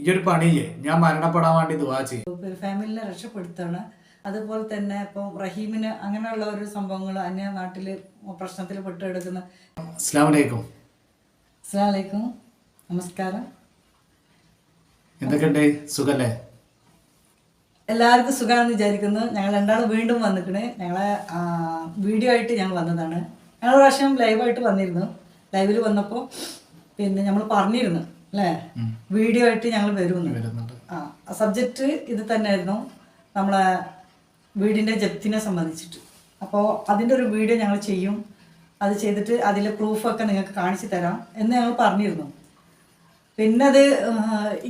ഈ ഒരു ഞാൻ മരണപ്പെടാൻ വേണ്ടി ദുവാ ചെയ്യും. ഫാമിലിനെ രക്ഷപ്പെടുത്താണ്. അതുപോലെ തന്നെ ഇപ്പം റഹീമിന് അങ്ങനെയുള്ള ഒരു സംഭവങ്ങൾ അന്യ നാട്ടിൽ പ്രശ്നത്തിൽ പെട്ടെടുക്കുന്ന അസ്ലാമലൈക്കും അസ്ലാമലൈക്കും നമസ്കാരം. എന്തൊക്കെയുണ്ട്? സുഖല്ലേ? എല്ലാവർക്കും സുഖമാണെന്ന് വിചാരിക്കുന്നു. ഞങ്ങൾ രണ്ടാളും വീണ്ടും വന്നിട്ടുണ്ട് ഞങ്ങളെ വീഡിയോ ആയിട്ട് ഞങ്ങൾ വന്നതാണ്. ഞങ്ങൾ പ്രാവശ്യം ലൈവായിട്ട് വന്നിരുന്നു. ലൈവിൽ വന്നപ്പോൾ പിന്നെ നമ്മൾ പറഞ്ഞിരുന്നു. അല്ലേ? വീഡിയോ ആയിട്ട് ഞങ്ങൾ വരുന്നുണ്ട്. ആ സബ്ജക്റ്റ് ഇത് തന്നെയായിരുന്നു നമ്മളെ വീടിന്റെ ജപ്തിനെ സംബന്ധിച്ചിട്ട്. അപ്പോൾ അതിന്റെ ഒരു വീഡിയോ ഞങ്ങൾ ചെയ്യും. അത് ചെയ്തിട്ട് അതിലെ പ്രൂഫൊക്കെ നിങ്ങൾക്ക് കാണിച്ചു തരാം എന്ന് ഞങ്ങൾ പറഞ്ഞിരുന്നു. പിന്നെ അത്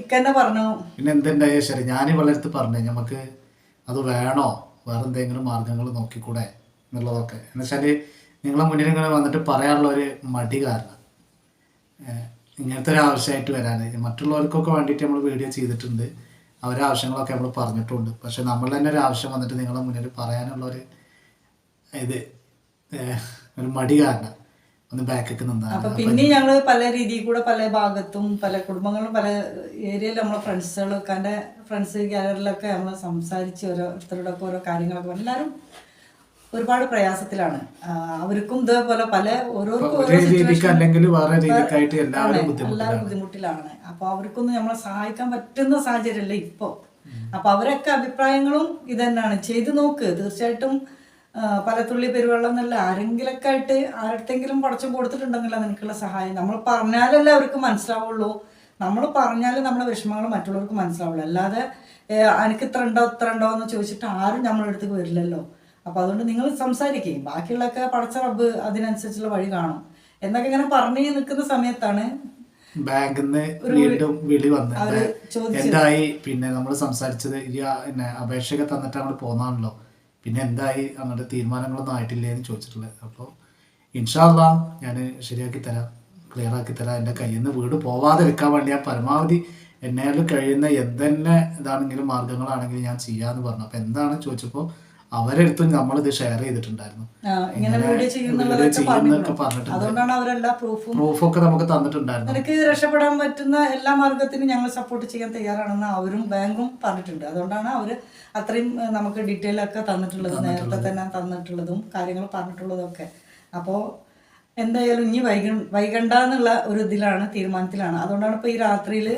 ഇക്കന്നെ പറഞ്ഞു? പിന്നെ എന്തുണ്ടായ ശരി? ഞാൻ വളർത്ത് പറഞ്ഞു നമുക്ക് അത് വേണോ? വേറെ എന്തെങ്കിലും മാർഗങ്ങൾ നോക്കിക്കൂടെ എന്നുള്ളതൊക്കെ. എന്ന് വെച്ചാൽ നിങ്ങളെ മുന്നിൽ ഇങ്ങനെ വന്നിട്ട് പറയാനുള്ള ഒരു മടി കാരണം. ഇങ്ങനത്തെ ഒരു ആവശ്യമായിട്ട് വരാൻ മറ്റുള്ളവർക്കൊക്കെ വേണ്ടിയിട്ട് നമ്മൾ വീഡിയോ ചെയ്തിട്ടുണ്ട്. അവരെ ആവശ്യങ്ങളൊക്കെ നമ്മൾ പറഞ്ഞിട്ടുണ്ട്. പക്ഷെ നമ്മൾ തന്നെ ഒരു ആവശ്യം വന്നിട്ട് നിങ്ങളുടെ മുന്നിൽ പറയാനുള്ള ഒരു ഇത് ഒരു മടി കാരണം ഒന്ന് ബാക്കൊക്കെ നിന്നാണ്. അപ്പൊ പിന്നെ ഞങ്ങൾ പല രീതിയിൽ കൂടെ പല ഭാഗത്തും പല കുടുംബങ്ങളും പല ഏരിയയിൽ നമ്മളെ ഫ്രണ്ട്സുകളൊക്കെ എന്റെ ഫ്രണ്ട്സ് ഗ്യാലറിലൊക്കെ നമ്മൾ സംസാരിച്ച് ഓരോരുത്തരോടൊക്കെ ഓരോ കാര്യങ്ങളൊക്കെ എല്ലാവരും ഒരുപാട് പ്രയാസത്തിലാണ്. അവർക്കും ഇതേപോലെ പല ഓരോരുത്തർക്കും ഓരോ ഒരു രീതിക്ക് അല്ലെങ്കിൽ വേറെ രീതിക്കായിട്ട് എല്ലാവരും. ബുദ്ധിമുട്ടിലാണ്. അപ്പൊ അവർക്കൊന്നും നമ്മളെ സഹായിക്കാൻ പറ്റുന്ന സാഹചര്യമല്ല ഇപ്പോ. അപ്പൊ അവരൊക്കെ അഭിപ്രായങ്ങളും ഇതന്നെയാണ്. ചെയ്തു നോക്ക്. തീർച്ചയായിട്ടും ആ, പല തുള്ളി പെരുവെള്ളം എന്നല്ല ആരെങ്കിലൊക്കെ ആയിട്ട് ആരുടെങ്കിലും പടച്ചു കൊടുത്തിട്ടുണ്ടെങ്കിൽ നിനക്കുള്ള സഹായം. നമ്മൾ പറഞ്ഞാലല്ലേ അവർക്ക് മനസ്സിലാവുള്ളൂ. നമ്മൾ പറഞ്ഞാൽ നമ്മുടെ വിഷമങ്ങൾ മറ്റുള്ളവർക്ക് മനസ്സിലാവുള്ളൂ. അല്ലാതെ എനിക്ക് ഇത്ര ഉണ്ടോ ഇത്ര ഉണ്ടോ എന്ന് ചോദിച്ചിട്ട് ആരും നമ്മളെടുത്തേക്ക് വരില്ലല്ലോ. അപ്പൊ അതുകൊണ്ട് നിങ്ങൾ സംസാരിക്കുകയും ബാക്കിയുള്ളൊക്കെ പടച്ച റബ്ബ് അതിനനുസരിച്ചുള്ള വഴി കാണും എന്നൊക്കെ ഇങ്ങനെ പറഞ്ഞു നിൽക്കുന്ന സമയത്താണ് ബാങ്കിൽ നിന്ന് വീണ്ടും വിളി വന്ന് എന്തായി? പിന്നെ നമ്മൾ സംസാരിച്ചത് പിന്നെ അപേക്ഷയൊക്കെ തന്നിട്ട് അങ്ങോട്ട് പോന്നാണല്ലോ. പിന്നെ എന്തായി? അങ്ങോട്ട് തീരുമാനങ്ങളൊന്നും ആയിട്ടില്ലേ എന്ന് ചോദിച്ചിട്ടുള്ളത് അപ്പോൾ ഇൻഷാല്ല ഞാൻ ശരിയാക്കി തരാം ക്ലിയർ ആക്കി തരാം. എന്റെ കയ്യിൽ നിന്ന് വീട് വെക്കാൻ വേണ്ടി ആ പരമാവധി എന്നാലും കഴിയുന്ന എന്തെന്നെ ഇതാണെങ്കിലും മാർഗങ്ങളാണെങ്കിലും ഞാൻ ചെയ്യാന്ന് പറഞ്ഞു. അപ്പോൾ എന്താണ് ചോദിച്ചപ്പോൾ അവരെടുത്തും നമ്മളിത് ഷെയർ ചെയ്തിട്ടുണ്ടായിരുന്നു. പ്രൂഫൊക്കെ നമുക്ക് തന്നിട്ടുണ്ടായിരുന്നു. നിനക്ക് രക്ഷപ്പെടാൻ പറ്റുന്ന എല്ലാ മാർഗത്തിനും ഞങ്ങൾ സപ്പോർട്ട് ചെയ്യാൻ തയ്യാറാണെന്ന് അവരും ബാങ്കും പറഞ്ഞിട്ടുണ്ട്. അതുകൊണ്ടാണ് അവർ അത്രയും നമുക്ക് ഡീറ്റെയിൽ ഒക്കെ തന്നിട്ടുള്ളത്. നേരത്തെ തന്നെ തന്നിട്ടുള്ളതും കാര്യങ്ങൾ പറഞ്ഞിട്ടുള്ളതും ഒക്കെ അപ്പോൾ എന്തായാലും ഇനി വൈക വൈകണ്ട എന്നുള്ള ഒരു ഇതിലാണ് തീരുമാനത്തിലാണ്. അതുകൊണ്ടാണ് ഇപ്പോൾ ഈ രാത്രിയിൽ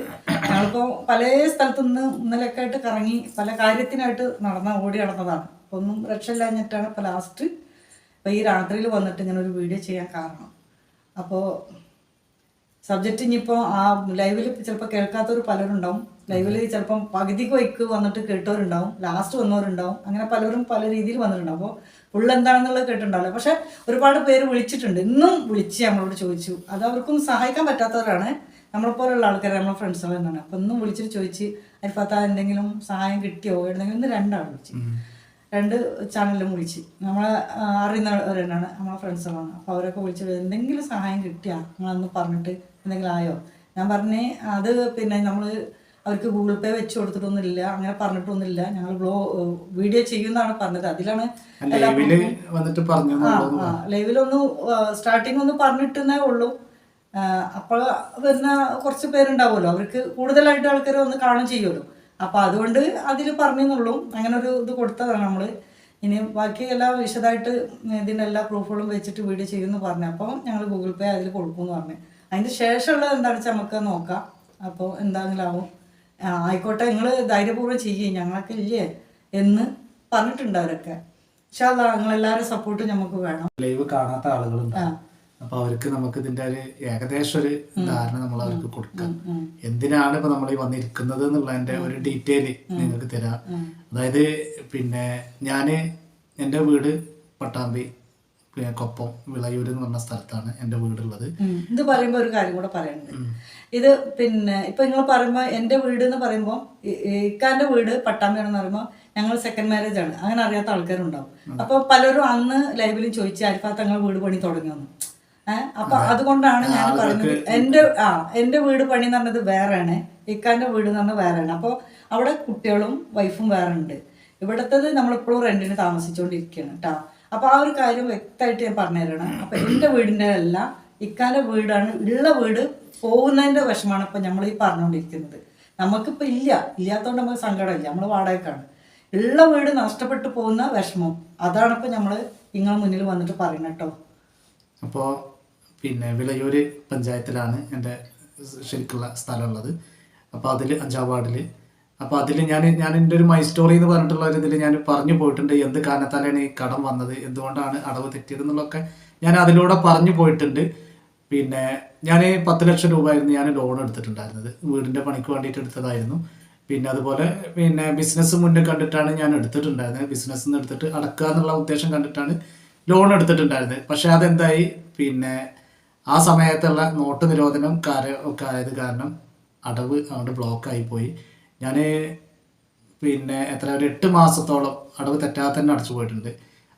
ഞങ്ങളിപ്പോൾ പല സ്ഥലത്തു നിന്ന് ഇന്നലെയൊക്കെ ആയിട്ട് കറങ്ങി പല കാര്യത്തിനായിട്ട് നടന്ന ഓടി നടന്നതാണ്. ഒന്നും രക്ഷയില്ലാഞ്ഞിട്ടാണ് ഇപ്പോൾ ലാസ്റ്റ് ഇപ്പോൾ ഈ രാത്രിയിൽ വന്നിട്ട് ഇങ്ങനെ ഒരു വീഡിയോ ചെയ്യാൻ കാരണം. അപ്പോൾ സബ്ജക്റ്റ് ഇനിയിപ്പോൾ ആ ലൈവിൽ ചിലപ്പോൾ കേൾക്കാത്തവർ പലരുണ്ടാവും. ലൈവിൽ ചിലപ്പം പകുതിക്ക് വൈക്ക് വന്നിട്ട് കേട്ടവരുണ്ടാവും. ലാസ്റ്റ് വന്നവരുണ്ടാവും. അങ്ങനെ പലരും പല രീതിയിൽ വന്നിട്ടുണ്ടാവും. അപ്പോൾ ഫുൾ എന്താണെന്നുള്ളത് കേട്ടിട്ടുണ്ടാവില്ല. പക്ഷേ ഒരുപാട് പേര് വിളിച്ചിട്ടുണ്ട്. ഇന്നും വിളിച്ച് നമ്മളോട് ചോദിച്ചു. അത് അവർക്കും സഹായിക്കാൻ പറ്റാത്തവരാണ്. നമ്മളെപ്പോലുള്ള ആൾക്കാർ നമ്മളെ ഫ്രണ്ട്സുകൾ തന്നെയാണ്. അപ്പോൾ ഇന്നും വിളിച്ചിട്ട് ചോദിച്ച് അരിഫാത്ത എന്തെങ്കിലും സഹായം കിട്ടിയോ? എന്തെങ്കിലും ഇന്ന് രണ്ടാൾ വിളിച്ചു. രണ്ട് ചാനലിലും വിളിച്ച്. നമ്മളെ അറിയുന്നവരെന്നാണ് നമ്മളെ ഫ്രണ്ട്സുകളാണ് അപ്പോൾ അവരൊക്കെ വിളിച്ച് എന്തെങ്കിലും സഹായം കിട്ടിയാ? നിങ്ങളന്ന് പറഞ്ഞിട്ട് എന്തെങ്കിലും ആയോ? ഞാൻ പറഞ്ഞേ അത് പിന്നെ നമ്മൾ അവർക്ക് ഗൂഗിൾ പേ വെച്ച് കൊടുത്തിട്ടൊന്നുമില്ല അങ്ങനെ പറഞ്ഞിട്ടൊന്നുമില്ല. ഞങ്ങൾ ബ്ലോ വീഡിയോ ചെയ്യുന്നതാണ് പറഞ്ഞത്. അതിലാണ് വന്നിട്ട് പറഞ്ഞു ആ ലൈവിലൊന്ന് സ്റ്റാർട്ടിങ് ഒന്ന് പറഞ്ഞിട്ടേ ഉള്ളൂ. അപ്പോൾ വരുന്ന കുറച്ച് പേരുണ്ടാവുമല്ലോ അവർക്ക് കൂടുതലായിട്ട് ആൾക്കാർ ഒന്ന് കാണും ചെയ്യുമല്ലോ. അപ്പോൾ അതുകൊണ്ട് അതിൽ പറഞ്ഞെന്നുള്ളൂ. അങ്ങനെ ഒരു ഇത് കൊടുത്തതാണ് നമ്മൾ ഇനി ബാക്കി എല്ലാം വിശദമായിട്ട് ഇതിന്റെ എല്ലാ പ്രൂഫുകളും വെച്ചിട്ട് വീഡിയോ ചെയ്യുമെന്ന് പറഞ്ഞു. അപ്പോൾ ഞങ്ങൾ ഗൂഗിൾ പേ അതിൽ കൊടുക്കുമെന്ന് പറഞ്ഞു. അതിന്റെ ശേഷമുള്ളത് എന്താണെന്ന് വെച്ചാൽ നമുക്ക് നോക്കാം. അപ്പോൾ എന്താണെങ്കിലും ആവും ആയിക്കോട്ടെ നിങ്ങൾ ധൈര്യപൂർവം ചെയ്യേ. ഞങ്ങളൊക്കെ ഇല്ലേ എന്ന് പറഞ്ഞിട്ടുണ്ട് അവരൊക്കെ. പക്ഷെ അതാ നിങ്ങളെല്ലാവരും സപ്പോർട്ട് നമുക്ക് വേണം. ലൈവ് കാണാത്ത ആളുകളുണ്ട്. അപ്പൊ അവർക്ക് നമുക്ക് ഇതിന്റെ ഒരു ഏകദേശം ഒരു ധാരണ നമ്മൾ അവർക്ക് കൊടുക്കാം. എന്തിനാണ് ഇപ്പൊ നമ്മൾ ഈ വന്നിരിക്കുന്നത് എന്നുള്ളതിന്റെ ഒരു ഡീറ്റെയിൽ നിങ്ങൾക്ക് തരാം. അതായത് പിന്നെ ഞാൻ എന്റെ വീട് പട്ടാമ്പി പിന്നെ കൊപ്പം വിളയൂർ എന്ന് പറഞ്ഞ സ്ഥലത്താണ് എന്റെ വീടുള്ളത്. ഇത് പറയുമ്പോൾ ഒരു കാര്യം കൂടെ പറയുന്നത് ഇത് പിന്നെ ഇപ്പൊ നിങ്ങൾ പറയുമ്പോൾ എന്റെ വീട് എന്ന് പറയുമ്പോൾ ഇക്കാന്റെ വീട് പട്ടാമ്പിയാണെന്ന് പറയുമ്പോൾ ഞങ്ങൾ സെക്കൻഡ് മാരേജ് ആണ്. അങ്ങനെ അറിയാത്ത ആൾക്കാരുണ്ടാവും. അപ്പൊ പലരും അന്ന് ലൈവിലും ചോദിച്ചു ആരിഫാ തങ്ങൾ വീട് പണി തുടങ്ങിയെന്ന് അപ്പൊ അതുകൊണ്ടാണ് ഞാൻ പറഞ്ഞത് എന്റെ ആ എന്റെ വീട് പണി എന്ന് പറഞ്ഞത് വേറെയാണ്. ഇക്കാന്റെ വീട് എന്ന് പറഞ്ഞാൽ വേറെയാണ്. അപ്പോൾ അവിടെ കുട്ടികളും വൈഫും വേറെ ഉണ്ട് ഇവിടത്തത് നമ്മളിപ്പോഴും റെന്റിന് താമസിച്ചുകൊണ്ടിരിക്കുകയാണ് കേട്ടോ അപ്പൊ ആ ഒരു കാര്യം വ്യക്തമായിട്ട് ഞാൻ പറഞ്ഞു തരണം അപ്പൊ എന്റെ വീടിന്റെ അല്ല ഇക്കാന്റെ വീടാണ്. ഉള്ള വീട് പോകുന്നതിന്റെ വിഷമാണ് ഇപ്പൊ നമ്മൾ ഈ പറഞ്ഞുകൊണ്ടിരിക്കുന്നത്. നമുക്കിപ്പോൾ ഇല്ല. ഇല്ലാത്തതുകൊണ്ട് നമുക്ക് സങ്കടമില്ല. നമ്മൾ വാടകയ്ക്കാണ്. ഉള്ള വീട് നഷ്ടപ്പെട്ടു പോകുന്ന വിഷമം. അതാണ് ഇപ്പോൾ നമ്മൾ നിങ്ങളെ മുന്നിൽ വന്നിട്ട് പറയുന്നത് കേട്ടോ അപ്പോൾ പിന്നെ വിളയൂര് പഞ്ചായത്തിലാണ് എന്റെ ശരിക്കുള്ള സ്ഥലമുള്ളത്. അപ്പോൾ അതിൽ അഞ്ചാം വാർഡിൽ അപ്പോൾ അതിൽ ഞാൻ ഞാൻ എന്റെ ഒരു മൈ സ്റ്റോറി എന്ന് പറഞ്ഞിട്ടുള്ള ഒരു ഇതിൽ ഞാൻ പറഞ്ഞു പോയിട്ടുണ്ട്. എന്ത് കാരണത്താലാണ് ഈ കടം വന്നത്? എന്തുകൊണ്ടാണ് അടവ് തെറ്റിയത് എന്നുള്ളതൊക്കെ ഞാൻ അതിലൂടെ പറഞ്ഞു പോയിട്ടുണ്ട്. പിന്നെ ഞാൻ പത്ത് ലക്ഷം രൂപയായിരുന്നു ഞാൻ ലോൺ എടുത്തിട്ടുണ്ടായിരുന്നത്. വീടിന്റെ പണിക്ക് വേണ്ടിയിട്ട് എടുത്തതായിരുന്നു. പിന്നെ അതുപോലെ പിന്നെ ബിസിനസ് മുന്നിൽ കണ്ടിട്ടാണ് ഞാൻ എടുത്തിട്ടുണ്ടായിരുന്നത്. ബിസിനസ് നിന്ന് എടുത്തിട്ട് അടക്കുക എന്നുള്ള ഉദ്ദേശം കണ്ടിട്ടാണ് ലോൺ എടുത്തിട്ടുണ്ടായിരുന്നത്. പക്ഷേ അതെന്തായി? പിന്നെ ആ സമയത്തുള്ള നോട്ട് നിരോധനം ഒക്കെ ആയത് കാരണം അടവ് അങ്ങോട്ട് ബ്ലോക്കായി പോയി. ഞാൻ പിന്നെ എത്ര ഒരു എട്ട് മാസത്തോളം അടവ് തെറ്റാതെ തന്നെ അടച്ചു പോയിട്ടുണ്ട്.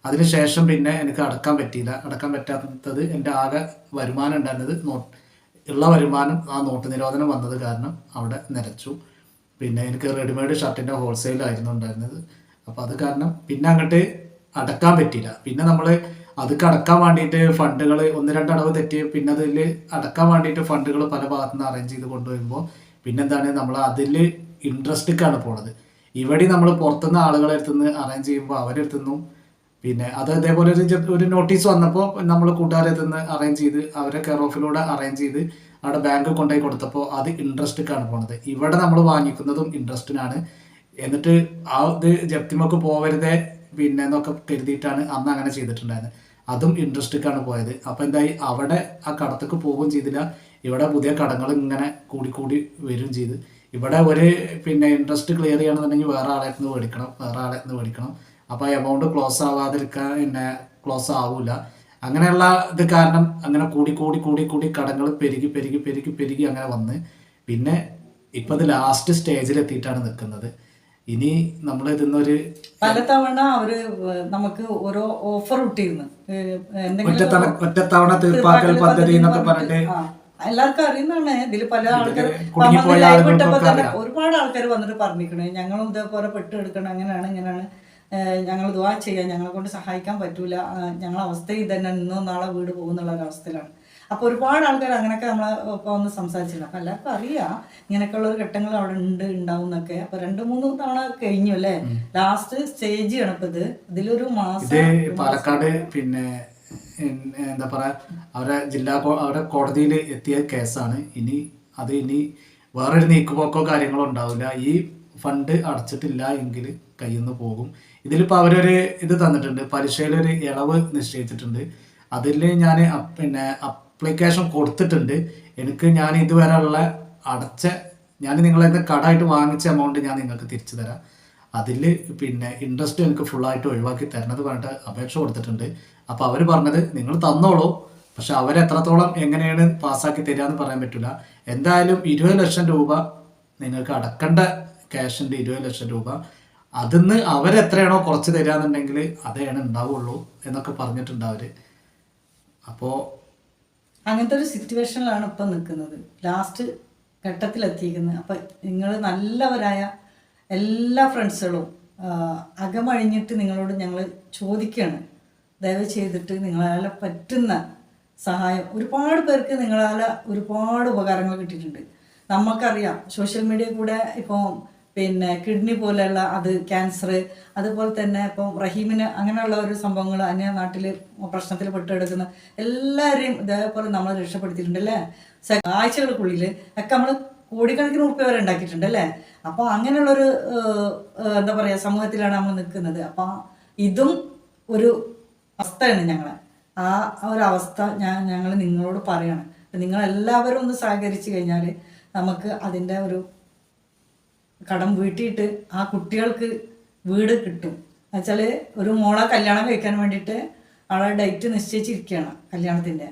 അതിനുശേഷം പിന്നെ എനിക്ക് അടക്കാൻ പറ്റിയില്ല. അടക്കാൻ പറ്റാത്തത് എന്റെ ആകെ വരുമാനം ഉണ്ടായിരുന്നത് നോട്ട് ഉള്ള വരുമാനം ആ നോട്ട് നിരോധനം വന്നത് കാരണം അവിടെ നിലച്ചു. പിന്നെ എനിക്ക് റെഡിമെയ്ഡ് ഷർട്ടിന്റെ ഹോൾസെയിലായിരുന്നു ഉണ്ടായിരുന്നത്. അപ്പോൾ അത് കാരണം പിന്നെ അങ്ങോട്ട് അടക്കാൻ പറ്റിയില്ല. പിന്നെ നമ്മൾ അതൊക്കെ കടക്കാൻ വേണ്ടിയിട്ട് ഫണ്ടുകൾ ഒന്ന് രണ്ട് അടവ് തെറ്റി പിന്നെ അതിൽ അടക്കാൻ വേണ്ടിയിട്ട് ഫണ്ടുകൾ പല ഭാഗത്തു നിന്ന് അറേഞ്ച് ചെയ്ത് കൊണ്ടുവരുമ്പോൾ പിന്നെന്താണ് നമ്മൾ അതിൽ ഇൻട്രസ്റ്റിക്കാണ് പോണത്. ഇവിടെ നമ്മൾ പുറത്തുനിന്ന് ആളുകളെ അടുത്തുനിന്ന് അറേഞ്ച് ചെയ്യുമ്പോൾ അവരെ അടുത്തുനിന്നും പിന്നെ അത് അതേപോലെ ഒരു ഒരു നോട്ടീസ് വന്നപ്പോൾ നമ്മൾ കൂട്ടുകാരെ നിന്ന് അറേഞ്ച് ചെയ്ത് അവരെ കെയർ ഓഫിലൂടെ അറേഞ്ച് ചെയ്ത് അവിടെ ബാങ്ക് കൊണ്ടുപോയി കൊടുത്തപ്പോൾ അത് ഇൻട്രസ്റ്റിക്കാണ് പോണത്. ഇവിടെ നമ്മൾ വാങ്ങിക്കുന്നതും ഇൻട്രസ്റ്റിനാണ് എന്നിട്ട് ആ ഇത് ജപ്തിമൊക്കെ പോവരുതേ പിന്നെ എന്നൊക്കെ കരുതിയിട്ടാണ് അന്ന് അങ്ങനെ ചെയ്തിട്ടുണ്ടായിരുന്നത് അതും ഇൻട്രസ്റ്റിക്കാണ് പോയത്. അപ്പോൾ എന്തായി? അവിടെ ആ കടത്തേക്ക് പോവുകയും ചെയ്തില്ല. ഇവിടെ പുതിയ കടങ്ങൾ ഇങ്ങനെ കൂടി കൂടി വരികയും ചെയ്ത്. ഇവിടെ ഒരു പിന്നെ ഇൻട്രസ്റ്റ് ക്ലിയർ ചെയ്യണമെന്നുണ്ടെങ്കിൽ വേറെ ആളെ നിന്ന് മേടിക്കണം. വേറെ ആളെ നിന്ന് മേടിക്കണം. അപ്പോൾ എമൗണ്ട് ക്ലോസ് ആവാതിരിക്കാൻ പിന്നെ ക്ലോസ് ആവില്ല അങ്ങനെയുള്ള ഇത് കാരണം അങ്ങനെ കൂടി കൂടി കൂടി കൂടി കടങ്ങൾ പെരുകി പെരുകി പെരുകി പെരുകി അങ്ങനെ വന്ന്. പിന്നെ ഇപ്പം ഇത് ലാസ്റ്റ് സ്റ്റേജിൽ എത്തിയിട്ടാണ് നിൽക്കുന്നത്. ഇനി നമ്മൾ ഇതിന്നൊരു പലതവണ അവർ നമുക്ക് ഓരോ ഓഫർ ഇട്ടിരുന്നു. ഒറ്റത്തവണ തീർപ്പാക്കൽ പദ്ധതി എന്നൊക്കെ പറഞ്ഞിട്ട് എല്ലാവർക്കും അറിയുന്നതാണ്. ഇതിൽ പല ആൾക്കാർ വിട്ടപ്പോ തന്നെ ഒരുപാട് ആൾക്കാർ വന്നിട്ട് പറഞ്ഞിരിക്കണേ ഞങ്ങളും ഇതേപോലെ പെട്ട് എടുക്കണം അങ്ങനെയാണ് ഇങ്ങനെയാണ്. ഞങ്ങൾ ദുവാ ചെയ്യാം ഞങ്ങളെ കൊണ്ട് സഹായിക്കാൻ പറ്റൂല. ഞങ്ങളെ അവസ്ഥ ഇത് തന്നെ ഇന്നോ നാളെ വീട് പോകുന്നുള്ള ഒരു അവസ്ഥയിലാണ്. അപ്പോൾ ഒരുപാട് ആൾക്കാർ അങ്ങനെയൊക്കെ നമ്മൾ ഇപ്പോൾ ഒന്ന് സംസാരിച്ചിട്ടുണ്ട് അപ്പോൾ എല്ലാവർക്കും അറിയാം ഇങ്ങനെയൊക്കെയുള്ള ഒരു ഘട്ടങ്ങൾ അവിടെ ഉണ്ട് ഉണ്ടാവും എന്നൊക്കെ. അപ്പോൾ രണ്ട് മൂന്ന് തവണ കഴിഞ്ഞു അല്ലേ? ലാസ്റ്റ് സ്റ്റേജ് ഇത്. ഇതിലൊരു ഇത് മാസം പാലക്കാട് പിന്നെ എന്താ പറയാ അവരെ ജില്ലാ അവരുടെ അവരെ കോടതിയിൽ എത്തിയ കേസാണ്. ഇനി അത് ഇനി വേറൊരു നീക്കുപോക്കോ കാര്യങ്ങളോ ഉണ്ടാവില്ല. ഈ ഫണ്ട് അടച്ചിട്ടില്ല എങ്കിൽ കയ്യിൽ നിന്ന് പോകും. ഇതിലിപ്പോൾ അവരൊരു ഇത് തന്നിട്ടുണ്ട്. പലിശയിലൊരു ഇളവ് നിശ്ചയിച്ചിട്ടുണ്ട്. അതിൽ ഞാൻ പിന്നെ അപ്ലിക്കേഷൻ കൊടുത്തിട്ടുണ്ട്. എനിക്ക് ഞാൻ ഇതുവരെയുള്ള അടച്ച ഞാൻ നിങ്ങളെ കടമായിട്ട് വാങ്ങിച്ച എമൗണ്ട് ഞാൻ നിങ്ങൾക്ക് തിരിച്ചു തരാം. അതിൽ പിന്നെ ഇൻട്രസ്റ്റ് എനിക്ക് ഫുള്ളായിട്ട് ഒഴിവാക്കി തരണത് പറഞ്ഞിട്ട് അപേക്ഷ കൊടുത്തിട്ടുണ്ട്. അപ്പോൾ അവർ പറഞ്ഞത് നിങ്ങൾ തന്നോളൂ. പക്ഷെ അവരെത്രത്തോളം എങ്ങനെയാണ് പാസ്സാക്കി തരികയെന്ന് പറയാൻ പറ്റില്ല എന്തായാലും ഇരുപത് ലക്ഷം രൂപ നിങ്ങൾക്ക് അടക്കേണ്ട ക്യാഷിന്റെ ഇരുപത് ലക്ഷം രൂപ. അതിന്ന് അവരെത്രയാണോ കുറച്ച് തരാന്നുണ്ടെങ്കിൽ അതേണ് ഉണ്ടാവുള്ളൂ എന്നൊക്കെ പറഞ്ഞിട്ടുണ്ട് അവർ അപ്പോൾ അങ്ങനത്തെ ഒരു സിറ്റുവേഷനിലാണ് ഇപ്പം നിൽക്കുന്നത്. ലാസ്റ്റ് ഘട്ടത്തിലെത്തിയിരിക്കുന്നത്. അപ്പം നിങ്ങൾ നല്ലവരായ എല്ലാ ഫ്രണ്ട്സുകളും അകമഴിഞ്ഞിട്ട് നിങ്ങളോട് ഞങ്ങൾ ചോദിക്കുകയാണ്. ദയവ് ചെയ്തിട്ട് നിങ്ങളാൽ പറ്റുന്ന സഹായം. ഒരുപാട് പേർക്ക് നിങ്ങളാൽ ഒരുപാട് ഉപകാരങ്ങൾ കിട്ടിയിട്ടുണ്ട്. നമുക്കറിയാം സോഷ്യൽ മീഡിയ കൂടെ ഇപ്പോൾ പിന്നെ കിഡ്നി പോലെയുള്ള അത് ക്യാൻസർ അതുപോലെ തന്നെ ഇപ്പം റഹീമിന് അങ്ങനെയുള്ള ഒരു സംഭവങ്ങൾ അന്യ നാട്ടിൽ പ്രശ്നത്തിൽ പെട്ടെടുക്കുന്ന എല്ലാവരെയും ഇതേപോലെ നമ്മൾ രക്ഷപ്പെടുത്തിയിട്ടുണ്ട് അല്ലേ? ആഴ്ചകൾക്കുള്ളിൽ ഒക്കെ നമ്മൾ കോടിക്കണക്കിന് ഉറുപ്പ്യ വരെ ഉണ്ടാക്കിയിട്ടുണ്ട് അല്ലേ? അപ്പോൾ അങ്ങനെയുള്ളൊരു എന്താ പറയുക സമൂഹത്തിലാണ് നമ്മൾ നിൽക്കുന്നത്. അപ്പോൾ ഇതും ഒരു അവസ്ഥയാണ് ഞങ്ങളെ. ആ ഒരു അവസ്ഥ ഞാൻ ഞങ്ങൾ നിങ്ങളോട് പറയാണ്. നിങ്ങളെല്ലാവരും ഒന്ന് സഹകരിച്ചു കഴിഞ്ഞാൽ നമുക്ക് അതിന്റെ ഒരു കടം വീട്ടിയിട്ട് ആ കുട്ടികൾക്ക് വീട് കിട്ടും. എന്നുവെച്ചാൽ ഒരു മോളെ കല്യാണം കഴിക്കാൻ വേണ്ടിയിട്ട് ആളെ ഡേറ്റ് നിശ്ചയിച്ചിരിക്കുകയാണ് കല്യാണത്തിന്റെ.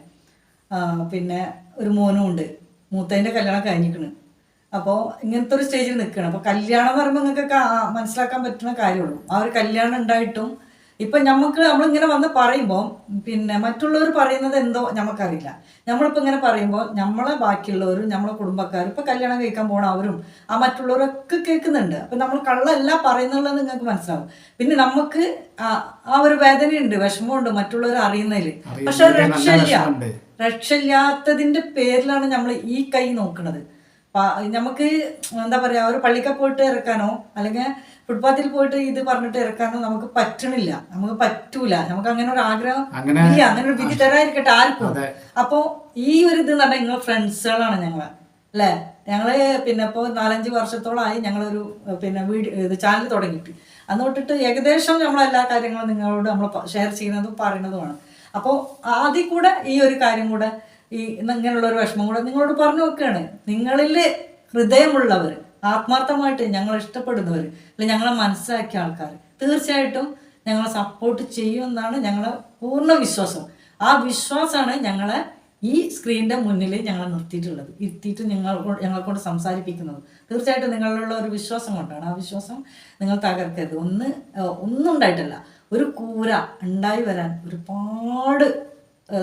പിന്നെ ഒരു മോനും ഉണ്ട്. മൂത്തതിന്റെ കല്യാണം കഴിഞ്ഞിരിക്കണ്. അപ്പോൾ ഇങ്ങനത്തെ ഒരു സ്റ്റേജിൽ നിൽക്കുകയാണ്. അപ്പോൾ കല്യാണം എന്ന് പറയുമ്പോൾ നിങ്ങൾക്ക് മനസ്സിലാക്കാൻ പറ്റുന്ന കാര്യമുള്ളൂ. ആ ഒരു കല്യാണം ഉണ്ടായിട്ടും ഇപ്പം നമുക്ക് നമ്മളിങ്ങനെ വന്ന് പറയുമ്പോൾ പിന്നെ മറ്റുള്ളവർ പറയുന്നത് എന്തോ നമുക്കറിയില്ല നമ്മളിപ്പോൾ ഇങ്ങനെ പറയുമ്പോൾ നമ്മളെ ബാക്കിയുള്ളവരും നമ്മളെ കുടുംബക്കാരും ഇപ്പൊ കല്യാണം കഴിക്കാൻ പോണ അവരും ആ മറ്റുള്ളവരൊക്കെ കേൾക്കുന്നുണ്ട്. അപ്പൊ നമ്മൾ കള്ളല്ല പറയുന്നുള്ളത് നിങ്ങൾക്ക് മനസ്സിലാവും. പിന്നെ നമുക്ക് ആ ഒരു വേദനയുണ്ട് വിഷമമുണ്ട് മറ്റുള്ളവർ അറിയുന്നതിൽ പക്ഷെ രക്ഷയില്ല. രക്ഷയില്ലാത്തതിന്റെ പേരിലാണ് നമ്മൾ ഈ കൈ നോക്കുന്നത് നമുക്ക് എന്താ പറയാ ഒരു പള്ളിക്ക പോയിട്ട് ഇറക്കാനോ അല്ലെങ്കിൽ ഫുട്പാത്തിൽ പോയിട്ട് ഇത് പറഞ്ഞിട്ട് ഇറക്കാനോ നമുക്ക് പറ്റണില്ല. നമുക്ക് പറ്റൂല. നമുക്ക് അങ്ങനെ ഒരു ആഗ്രഹം ഇല്ല. അങ്ങനെ ഒരു വിധി തരാതിരിക്കട്ടെ ആർക്കും. അപ്പോൾ ഈ ഒരു ഇത് എന്ന് പറഞ്ഞാൽ നിങ്ങൾ ഫ്രണ്ട്സുകളാണ് ഞങ്ങൾ. അല്ലേ? ഞങ്ങൾ പിന്നെ ഇപ്പോൾ നാലഞ്ച് വർഷത്തോളമായി ഞങ്ങളൊരു പിന്നെ വീഡിയോ ഇത് ചാനൽ തുടങ്ങിയിട്ട്. അന്ന് തൊട്ടിട്ട് ഏകദേശം നമ്മൾ എല്ലാ കാര്യങ്ങളും നിങ്ങളോട് നമ്മൾ ഷെയർ ചെയ്യുന്നതും പറയുന്നതുമാണ്. അപ്പോൾ ആദ്യം കൂടെ ഈ ഒരു കാര്യം കൂടെ ഈ ഇങ്ങനെയുള്ള ഒരു വിഷമം കൂടെ നിങ്ങളോട് പറഞ്ഞു നോക്കുകയാണ് നിങ്ങളിൽ ഹൃദയമുള്ളവർ ആത്മാർത്ഥമായിട്ട് ഞങ്ങൾ ഇഷ്ടപ്പെടുന്നവർ അല്ലെങ്കിൽ ഞങ്ങളെ മനസ്സിലാക്കിയ ആൾക്കാർ തീർച്ചയായിട്ടും ഞങ്ങളെ സപ്പോർട്ട് ചെയ്യുമെന്നാണ് ഞങ്ങളെ പൂർണ വിശ്വാസം. ആ വിശ്വാസമാണ് ഞങ്ങളെ ഈ സ്ക്രീനിന്റെ മുന്നിൽ ഞങ്ങളെ നിർത്തിയിട്ടുള്ളത്. ഇരുത്തിയിട്ട് നിങ്ങൾ ഞങ്ങളെ കൊണ്ട് സംസാരിപ്പിക്കുന്നത്. തീർച്ചയായിട്ടും നിങ്ങളിലുള്ള ഒരു വിശ്വാസം കൊണ്ടാണ്. ആ വിശ്വാസം നിങ്ങൾ തകർക്കരുത്. ഒന്ന് ഒന്നും ഉണ്ടായിട്ടല്ല ഒരു കൂര ഉണ്ടായി വരാൻ ഒരുപാട്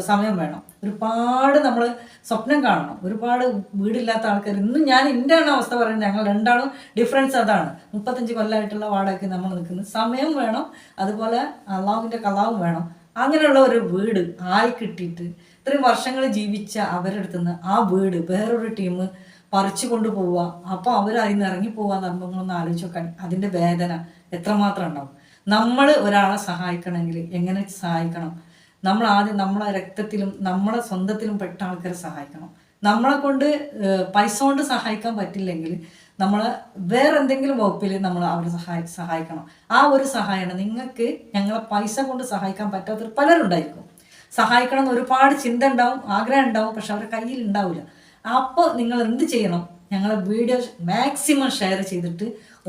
സമയം വേണം. ഒരുപാട് നമ്മൾ സ്വപ്നം കാണണം. ഒരുപാട് വീടില്ലാത്ത ആൾക്കാർ ഇന്നും ഞാൻ എന്റെ ആണ് അവസ്ഥ പറയുന്നത്. ഞങ്ങൾ രണ്ടാളും ഡിഫറൻസ് അതാണ്. മുപ്പത്തഞ്ച് കൊല്ലമായിട്ടുള്ള വാടകയ്ക്ക് നമ്മൾ നിൽക്കുന്നത് സമയം വേണം. അതുപോലെ അള്ളാഹുവിന്റെ കലാവും വേണം. അങ്ങനെയുള്ള ഒരു വീട് ആയി കിട്ടിയിട്ട് ഇത്രയും വർഷങ്ങൾ ജീവിച്ച അവരുടെ അടുത്ത് നിന്ന് ആ വീട് വേറൊരു ടീം പറിച്ചു കൊണ്ടുപോവുക. അപ്പോൾ അവർ അതിൽ നിന്ന് ഇറങ്ങി പോവാന്ന് പറയുമ്പോൾ ആലോചിച്ച് നോക്കാൻ അതിന്റെ വേദന എത്രമാത്രം ഉണ്ടാവും? നമ്മൾ ഒരാളെ സഹായിക്കണമെങ്കിൽ എങ്ങനെ സഹായിക്കണം? നമ്മൾ ആദ്യം നമ്മളെ രക്തത്തിലും നമ്മളെ സ്വന്തത്തിലും പെട്ട ആൾക്കാരെ സഹായിക്കണം. നമ്മളെ കൊണ്ട് പൈസ കൊണ്ട് സഹായിക്കാൻ പറ്റില്ലെങ്കിൽ നമ്മൾ വേറെ എന്തെങ്കിലും വകുപ്പിൽ നമ്മൾ അവരെ സഹായി സഹായിക്കണം. ആ ഒരു സഹായമാണ് നിങ്ങൾക്ക് ഞങ്ങളെ പൈസ കൊണ്ട് സഹായിക്കാൻ പറ്റാത്തവർ പലരുണ്ടായിരിക്കും. സഹായിക്കണം എന്ന് ഒരുപാട് ചിന്ത ഉണ്ടാവും ആഗ്രഹം ഉണ്ടാവും പക്ഷെ അവരുടെ കയ്യിൽ ഉണ്ടാവില്ല. അപ്പോൾ നിങ്ങൾ എന്ത് ചെയ്യണം? ഞങ്ങളെ വീഡിയോ മാക്സിമം ഷെയർ ചെയ്തിട്ട്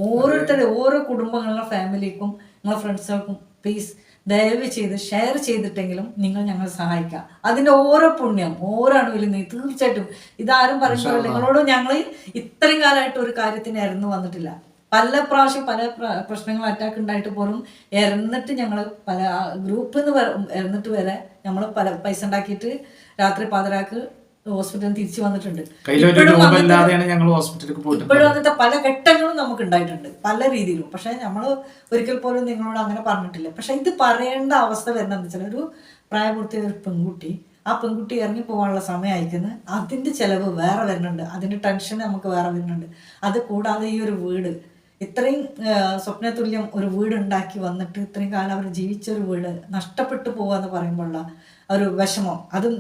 ഓരോരുത്തരുടെ ഓരോ കുടുംബങ്ങളുടെ ഫാമിലിക്കും നിങ്ങളെ ഫ്രണ്ട്സുകൾക്കും പ്ലീസ് ദയവ് ചെയ്ത് ഷെയർ ചെയ്തിട്ടെങ്കിലും നിങ്ങൾ ഞങ്ങളെ സഹായിക്കുക അതിന്റെ ഓരോ പുണ്യം ഓരോ അണുവിലും നീ തീർച്ചയായിട്ടും ഇതാരും പറയുമ്പോൾ നിങ്ങളോട് ഞങ്ങൾ ഇത്രയും കാലമായിട്ട് ഒരു കാര്യത്തിന് ഇറന്നു വന്നിട്ടില്ല. പല പ്രാവശ്യം പല പ്രശ്നങ്ങൾ അറ്റാക്ക് ഉണ്ടായിട്ട് പോലും ഇറന്നിട്ട് ഞങ്ങൾ പല ഗ്രൂപ്പിൽ നിന്ന് ഇറന്നിട്ട് വരെ നമ്മൾ പല പൈസ ഉണ്ടാക്കിയിട്ട് രാത്രി പാതിരാക്ക് ഹോസ്പിറ്റലിൽ തിരിച്ചു വന്നിട്ടുണ്ട്. ഇപ്പോഴും വന്നിട്ട് അങ്ങനത്തെ പല ഘട്ടങ്ങളും നമുക്ക് ഉണ്ടായിട്ടുണ്ട് പല രീതിയിലും. പക്ഷെ നമ്മൾ ഒരിക്കൽ പോലും നിങ്ങളോട് അങ്ങനെ പറഞ്ഞിട്ടില്ല. പക്ഷെ ഇത് പറയേണ്ട അവസ്ഥ വരുന്നതെന്ന് വെച്ചാൽ ഒരു പ്രായപൂർത്തിയായ ഒരു പെൺകുട്ടി ആ പെൺകുട്ടി ഇറങ്ങി പോകാനുള്ള സമയം അയക്കുന്നത് അതിന്റെ ചിലവ് വേറെ വരുന്നുണ്ട്. അതിന്റെ ടെൻഷൻ നമുക്ക് വേറെ വരുന്നുണ്ട്. അത് കൂടാതെ ഈ ഒരു വീട് ഇത്രയും സ്വപ്നതുല്യം ഒരു വീട് ഉണ്ടാക്കി വന്നിട്ട് ഇത്രയും കാലം അവർ ജീവിച്ച ഒരു വീട് നഷ്ടപ്പെട്ടു പോവാന്ന് എന്ന് പറയുമ്പോഴുള്ള ഒരു വിഷമം. അതും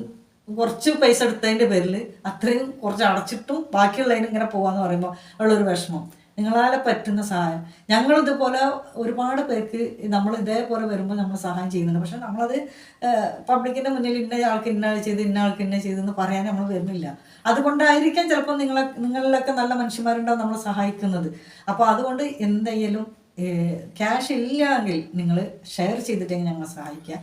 കുറച്ച് പൈസ എടുത്തതിന്റെ പേരിൽ അത്രയും കുറച്ച് അടച്ചിട്ടും ബാക്കിയുള്ളതിന് ഇങ്ങനെ പോകാന്ന് പറയുമ്പോൾ ഉള്ളൊരു വിഷമം. നിങ്ങളാലെ പറ്റുന്ന സഹായം. ഞങ്ങൾ ഇതുപോലെ ഒരുപാട് പേർക്ക് നമ്മൾ ഇതേപോലെ വരുമ്പോൾ നമ്മൾ സഹായം ചെയ്യുന്നുണ്ട്. പക്ഷെ നമ്മളത് പബ്ലിക്കിന്റെ മുന്നിൽ ഇന്ന ആൾക്ക് ഇന്ന ചെയ്ത് ഇന്ന ആൾക്ക് ഇന്ന ചെയ്തെന്ന് പറയാൻ നമ്മൾ വരുന്നില്ല. അതുകൊണ്ടായിരിക്കാം ചിലപ്പോൾ നിങ്ങളെ നിങ്ങളിലൊക്കെ നല്ല മനുഷ്യന്മാരുണ്ടാവും നമ്മളെ സഹായിക്കുന്നത്. അപ്പോൾ അതുകൊണ്ട് എന്തെങ്കിലും ക്യാഷ് ഇല്ലെങ്കിൽ നിങ്ങൾ ഷെയർ ചെയ്തിട്ടെങ്കിൽ ഞങ്ങളെ സഹായിക്കുക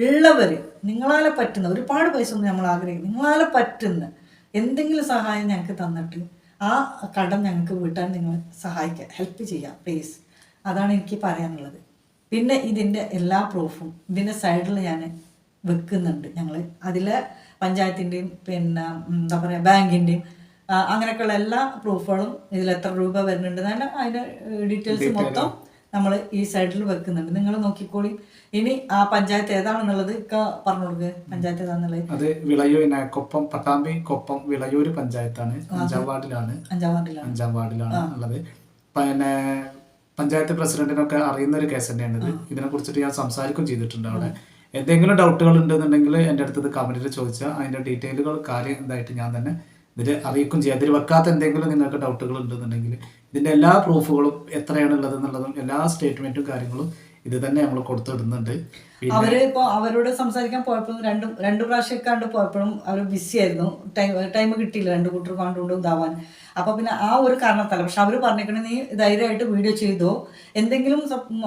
ഉള്ളവർ നിങ്ങളാലെ പറ്റുന്ന ഒരുപാട് പൈസ ഒന്നും നമ്മൾ ആഗ്രഹിക്കും നിങ്ങളാലെ പറ്റുന്ന എന്തെങ്കിലും സഹായം ഞങ്ങൾക്ക് തന്നിട്ട് ആ കടം ഞങ്ങൾക്ക് വീട്ടാൻ നിങ്ങൾ സഹായിക്കുക ഹെൽപ്പ് ചെയ്യുക പ്ലീസ് അതാണ് എനിക്ക് പറയാനുള്ളത്. പിന്നെ ഇതിന്റെ എല്ലാ പ്രൂഫും ഇതിന്റെ സൈഡിൽ ഞാൻ വെക്കുന്നുണ്ട് ഞങ്ങൾ അതിൽ പഞ്ചായത്തിന്റെയും പിന്നെ എന്താ പറയുക ബാങ്കിന്റെയും അങ്ങനെയൊക്കെയുള്ള എല്ലാ പ്രൂഫുകളും ഇതിൽ എത്ര രൂപ വരുന്നുണ്ട്. അതിന്റെ ഡീറ്റെയിൽസ് മൊത്തം നമ്മൾ ഈ സൈഡിൽ വെക്കുന്നുണ്ട്. നിങ്ങൾ നോക്കിക്കോളി. ഇനി ആ പഞ്ചായത്ത് ഏതാണെന്നുള്ളത് പറഞ്ഞു കൊടുക്കുക പഞ്ചായത്ത് ഏതാണെന്നുള്ളത് അത് വിളയൂർ കൊപ്പം പട്ടാമ്പി കൊപ്പം വിളയൂര് പഞ്ചായത്താണ്. അഞ്ചാം വാർഡിലാണ്. അഞ്ചാം വാർഡിലാണ്. അഞ്ചാം വാർഡിലാണ് ഉള്ളത്. പിന്നെ പഞ്ചായത്ത് പ്രസിഡന്റിനൊക്കെ അറിയുന്ന ഒരു കേസ് തന്നെയാണ് ഇത്. ഇതിനെ കുറിച്ചിട്ട് ഞാൻ സംസാരിക്കും ചെയ്തിട്ടുണ്ട് അവിടെ. എന്തെങ്കിലും ഡൗട്ടുകൾ ഉണ്ടെന്നുണ്ടെങ്കിൽ എന്റെ അടുത്തത് കമന്റിൽ ചോദിച്ചാൽ അതിന്റെ ഡീറ്റെയിലുകൾ കാര്യം ഇതായിട്ട് ഞാൻ തന്നെ ഇതിൽ അറിയിക്കും ചെയ്യാം. ഇതിൽ വെക്കാത്ത എന്തെങ്കിലും നിങ്ങൾക്ക് ഡൗട്ടുകൾ ഉണ്ടെന്നുണ്ടെങ്കിൽ ഇതിന്റെ എല്ലാ പ്രൂഫുകളും എത്രയാണ് ഉള്ളത് എന്നുള്ളതും എല്ലാ സ്റ്റേറ്റ്മെന്റും കാര്യങ്ങളും ഇത് തന്നെ നമ്മൾ കൊടുത്തിടുന്നുണ്ട്. അവർ ഇപ്പൊ അവരോട് സംസാരിക്കാൻ പോയപ്പോഴും രണ്ട് രണ്ട് പ്രാവശ്യം കണ്ട് പോയപ്പോഴും അവർ ബിസി ആയിരുന്നു. ടൈം ടൈം കിട്ടിയില്ല. രണ്ട് കൂട്ടർ കണ്ടുകൊണ്ട് ഇതാവാൻ. അപ്പൊ പിന്നെ ആ ഒരു കാരണത്തല്ല പക്ഷെ അവർ പറഞ്ഞേക്കണേ നീ ധൈര്യമായിട്ട് വീഡിയോ ചെയ്തോ എന്തെങ്കിലും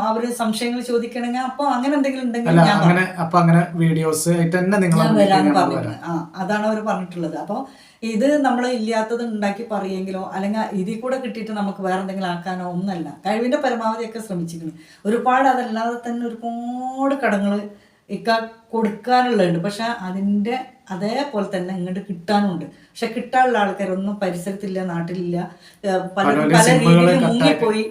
അവർ അവർ സംശയങ്ങൾ ചോദിക്കണമെങ്കിൽ അപ്പൊ അങ്ങനെ എന്തെങ്കിലും ഉണ്ടെങ്കിൽ ഞാൻ അങ്ങനെ അപ്പോൾ അങ്ങനെ വീഡിയോസ് ആയിട്ട് തന്നെ നിങ്ങൾ ഞാൻ വരാന്ന് പറഞ്ഞു ആ അതാണ് അവർ പറഞ്ഞിട്ടുള്ളത്. അപ്പോൾ ഇത് നമ്മൾ ഇല്ലാത്തത് ഉണ്ടാക്കി പറയുമെങ്കിലോ അല്ലെങ്കിൽ ഇതിൽ കൂടെ കിട്ടിയിട്ട് നമുക്ക് വേറെ എന്തെങ്കിലും ആക്കാനോ ഒന്നല്ല കഴിവിന്റെ പരമാവധിയൊക്കെ ശ്രമിച്ചിരിക്കുന്നു. ഒരുപാട് അതല്ലാതെ തന്നെ ഒരുപാട് കടങ്ങൾ ഇക്ക കൊടുക്കാനുള്ളുണ്ട് പക്ഷെ അതിന്റെ അതേപോലെ തന്നെ ഇങ്ങോട്ട് കിട്ടാനുണ്ട്. പക്ഷെ കിട്ടാനുള്ള ആൾക്കാരൊന്നും പരിസരത്തില്ല നാട്ടിലില്ല. പലരും പല രീതിയിൽ മുങ്ങിപ്പോയി.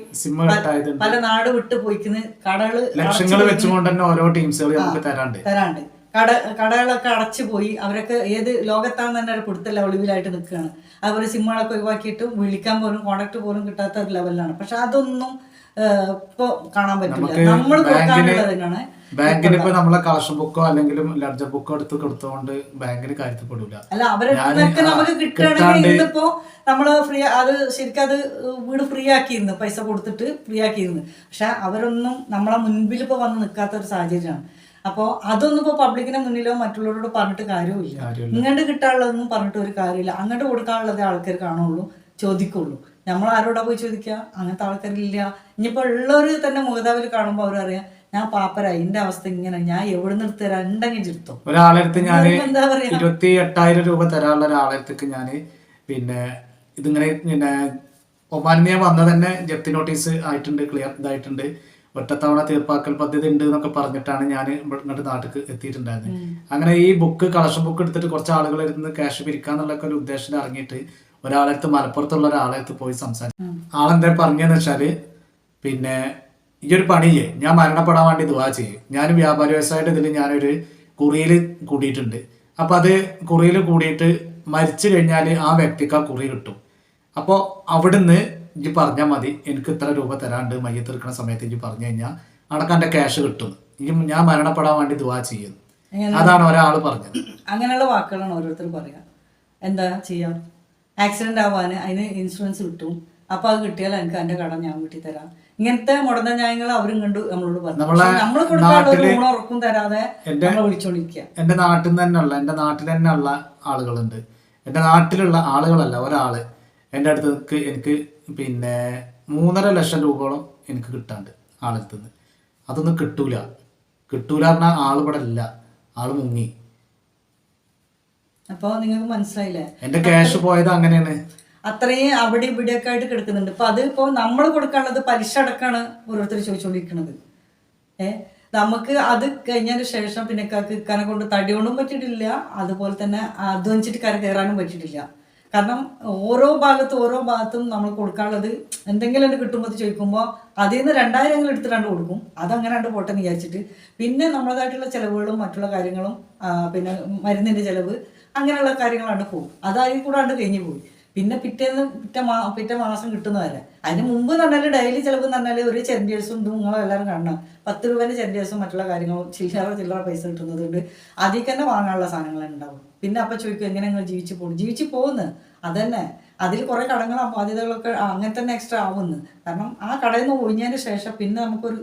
പല നാട് വിട്ട് പോയിക്കുന്ന കടകൾ ലക്ഷങ്ങൾ വെച്ചുകൊണ്ട് തന്നെ ഓരോ ടീംസുകൾ നമുക്ക് തരാണ്ട്. തരാണ്ട്. കട കടകളൊക്കെ അടച്ചു പോയി. അവരൊക്കെ ഏത് ലോകത്താണെന്ന് തന്നെ ഒരു പിടുത്തല്ല ഒളിവിലായിട്ട് നിൽക്കുകയാണ്. അതുപോലെ സിമ്മുകളൊക്കെ ഒഴിവാക്കിയിട്ടും വിളിക്കാൻ പോലും കോണ്ടാക്ട് പോലും കിട്ടാത്ത ഒരു ലെവലിലാണ് പക്ഷെ അതൊന്നും ഇപ്പോൾ കാണാൻ പറ്റില്ല. നമ്മൾ ബാങ്കിന് ഇപ്പൊ നമ്മളെ കളക്ഷൻ ബുക്കോ അല്ലെങ്കിൽ ലഡ്ജർ ബുക്കോ എടുത്ത് കൊടുത്തോണ്ട് ബാങ്കിന് കാര്യത്തിൽപ്പെടില്ല അല്ല അവരൊക്കെ നമുക്ക് കിട്ടുകയാണെങ്കിൽ ഇന്നിപ്പോ നമ്മൾ ഫ്രീ അത് ശരിക്കും അത് വീട് ഫ്രീ ആക്കിയിരുന്നു. പൈസ കൊടുത്തിട്ട് ഫ്രീ ആക്കിയിരുന്നു. പക്ഷെ അവരൊന്നും നമ്മളെ മുൻപിൽ ഇപ്പൊ വന്ന് നിൽക്കാത്ത ഒരു സാഹചര്യമാണ്. അപ്പോൾ അതൊന്നും ഇപ്പോൾ പബ്ലിക്കിന്റെ മുന്നിലോ മറ്റുള്ളവരോട് പറഞ്ഞിട്ട് കാര്യമില്ല. ഇങ്ങോട്ട് കിട്ടാനുള്ളതൊന്നും പറഞ്ഞിട്ട് ഒരു കാര്യമില്ല. അങ്ങോട്ട് കൊടുക്കാനുള്ളതേ ആൾക്കാർ കാണുള്ളൂ ചോദിക്കുള്ളൂ. നമ്മൾ ആരോടാ പോയി ചോദിക്കുക? അങ്ങനത്തെ ആൾക്കാരില്ല ഇനിയിപ്പോൾ ഉള്ളവർ തന്നെ മുഖതാവിൽ കാണുമ്പോൾ അവരറിയാം ഞാൻ പാപ്പരാ എന്റെ അവസ്ഥ ഇങ്ങനെ ഞാൻ എവിടെ നിന്ന് തരാം? ഉണ്ടെങ്കിൽ ചിരുത്തോ ഒരാളെടുത്ത് ഞാൻ എന്താ പറയാ? ഇരുപത്തി എട്ടായിരം രൂപ തരാനുള്ള ഒരാളെടുത്തേക്ക് ഞാൻ പിന്നെ ഇതിങ്ങനെ പിന്നെ ഒമാനിൽ വന്ന തന്നെ ജപ്തി നോട്ടീസ് ആയിട്ടുണ്ട് ക്ലിയർ ഇതായിട്ടുണ്ട്. ഒറ്റത്തവണ തീർപ്പാക്കൽ പദ്ധതി ഉണ്ട് എന്നൊക്കെ പറഞ്ഞിട്ടാണ് ഞാൻ ഇങ്ങോട്ട് നാട്ടിൽ എത്തിയിട്ടുണ്ടായിരുന്നത് അങ്ങനെ ഈ ബുക്ക് കളക്ഷൻ ബുക്ക് എടുത്തിട്ട് കുറച്ച് ആളുകൾ ഇരുന്ന് ക്യാഷ് പിരിക്കാന്നുള്ള ഒരു ഉദ്ദേശത്തിൽ ഇറങ്ങിയിട്ട് ഒരാളടുത്ത് മലപ്പുറത്തുള്ള ഒരാളെടുത്ത് പോയി സംസാരിച്ചു. ആളെന്താ പറഞ്ഞതെന്ന് വെച്ചാൽ പിന്നെ ഈ ഒരു പണി ചെയ്യേ ഞാൻ മരണപ്പെടാൻ വേണ്ടി ദുവാ ചെയ്യും. ഞാൻ വ്യാപാര വ്യവസായിട്ട് ഇതിൽ ഞാനൊരു കുറിയിൽ കൂടിയിട്ടുണ്ട്. അപ്പം അത് കുറിയിൽ കൂടിയിട്ട് മരിച്ചു കഴിഞ്ഞാൽ ആ വ്യക്തിക്ക് ആ കുറി കിട്ടും. അപ്പോൾ അവിടുന്ന് ഇജ്ജ് പറഞ്ഞാൽ മതി എനിക്ക് ഇത്ര രൂപ തരാണ്ട് മയ്യ തീർക്കുന്ന സമയത്ത് ഇജ്ജ് പറഞ്ഞു കഴിഞ്ഞാൽ അടക്കം എന്റെ ക്യാഷ് കിട്ടും. ഇനി ഞാൻ മരണപ്പെടാൻ വേണ്ടി ദുവാ ചെയ്യുന്നു അതാണ് ഒരാൾ പറഞ്ഞത്. അങ്ങനെയുള്ള വാക്കുകളാണ് ഓരോരുത്തർ പറയാ. എന്താ ചെയ്യാം? ആക്സിഡന്റ് ആവാൻ അതിന് ഇൻഷുറൻസ് കിട്ടും. അപ്പൊ അത് കിട്ടിയാൽ എനിക്ക് അതിന്റെ കടം ഞാൻ വീട്ടി തരാം ഇങ്ങനത്തെ മുടന്ന ന്യായങ്ങൾ അവരും കണ്ടു നമ്മളോട് പറഞ്ഞു. നമ്മൾ കൊടുക്കാനുള്ള തരാതെ നമ്മളെ വിളിച്ചോണ്ടിരിക്കുക എന്റെ നാട്ടിൽ നിന്ന് തന്നെയുള്ള എന്റെ നാട്ടിൽ തന്നെ ഉള്ള ആളുകളുണ്ട്. എന്റെ നാട്ടിലുള്ള ആളുകളല്ല ഒരാൾ എന്റെ അടുത്തേക്ക് എനിക്ക് പിന്നെ മൂന്നര ലക്ഷം രൂപയോളം എനിക്ക് കിട്ടാണ്ട് ആളെടുത്തുനിന്ന് അതൊന്നും കിട്ടൂല. കിട്ടൂല പറഞ്ഞാൽ ആൾ ഇവിടെ ഇല്ല. ആൾ മുങ്ങി. അപ്പൊ നിങ്ങൾക്ക് മനസ്സിലായില്ലേ? എന്റെ ക്യാഷ് പോയത് അങ്ങനെയാണ്. അത്രയും അവിടെ ഇവിടെ ഒക്കെ ആയിട്ട് കിടക്കുന്നുണ്ട്. അപ്പൊ അത് ഇപ്പോൾ നമ്മൾ കൊടുക്കാനുള്ളത് പലിശ അടക്കമാണ് ഓരോരുത്തർ ചോദിച്ചുകൊണ്ടിരിക്കുന്നത് ഏ? നമുക്ക് അത് കഴിഞ്ഞതിന് ശേഷം പിന്നെ ഇക്കാനെ കൊണ്ട് തടി കൊണ്ടും പറ്റിയിട്ടില്ല. അതുപോലെ തന്നെ അധ്വാനിച്ചിട്ട് കര കയറാനും പറ്റിയിട്ടില്ല. കാരണം ഓരോ ഭാഗത്തും ഓരോ ഭാഗത്തും നമ്മൾ കൊടുക്കാനുള്ളത് എന്തെങ്കിലും കിട്ടുമ്പോൾ ചോദിക്കുമ്പോൾ അതിൽ നിന്ന് രണ്ടായിരങ്ങൾ എടുത്തിട്ടാണ്ട് കൊടുക്കും. അതങ്ങനെ കണ്ട് പോട്ടെന്ന് വിചാരിച്ചിട്ട്. പിന്നെ നമ്മളതായിട്ടുള്ള ചിലവുകളും മറ്റുള്ള കാര്യങ്ങളും പിന്നെ മരുന്നിന്റെ ചിലവ് അങ്ങനെയുള്ള കാര്യങ്ങളാണ് പോകും. അതായി കൂടാണ്ട് കഴിഞ്ഞു പോയി. പിന്നെ പിറ്റേന്ന് പിറ്റേ മാ പിറ്റേ മാസം കിട്ടുന്നതല്ല അതിന് മുമ്പ് എന്ന് പറഞ്ഞാൽ ഡെയിലി ചിലവ് എന്ന് പറഞ്ഞാൽ ഒരു ഇതും നിങ്ങളെല്ലാവരും കാണണം. പത്ത് രൂപേന്റെ ചെറിയേഴ്സും മറ്റുള്ള കാര്യങ്ങളും ചില്ലറ ചില്ലറ പൈസ കിട്ടുന്നത് കൊണ്ട് അതിൽ തന്നെ വാങ്ങാനുള്ള സാധനങ്ങൾ ഉണ്ടാവും. പിന്നെ അപ്പം ചോദിക്കും എങ്ങനെ നിങ്ങൾ ജീവിച്ചു പോകും ജീവിച്ചു പോകുന്നു. അതന്നെ. അതിൽ കുറേ കടങ്ങളും ബാധ്യതകളൊക്കെ അങ്ങനെ തന്നെ എക്സ്ട്രാ ആവുന്നു. കാരണം ആ കടയിൽ നിന്ന് ഒഴിഞ്ഞതിന് ശേഷം പിന്നെ നമുക്കൊരു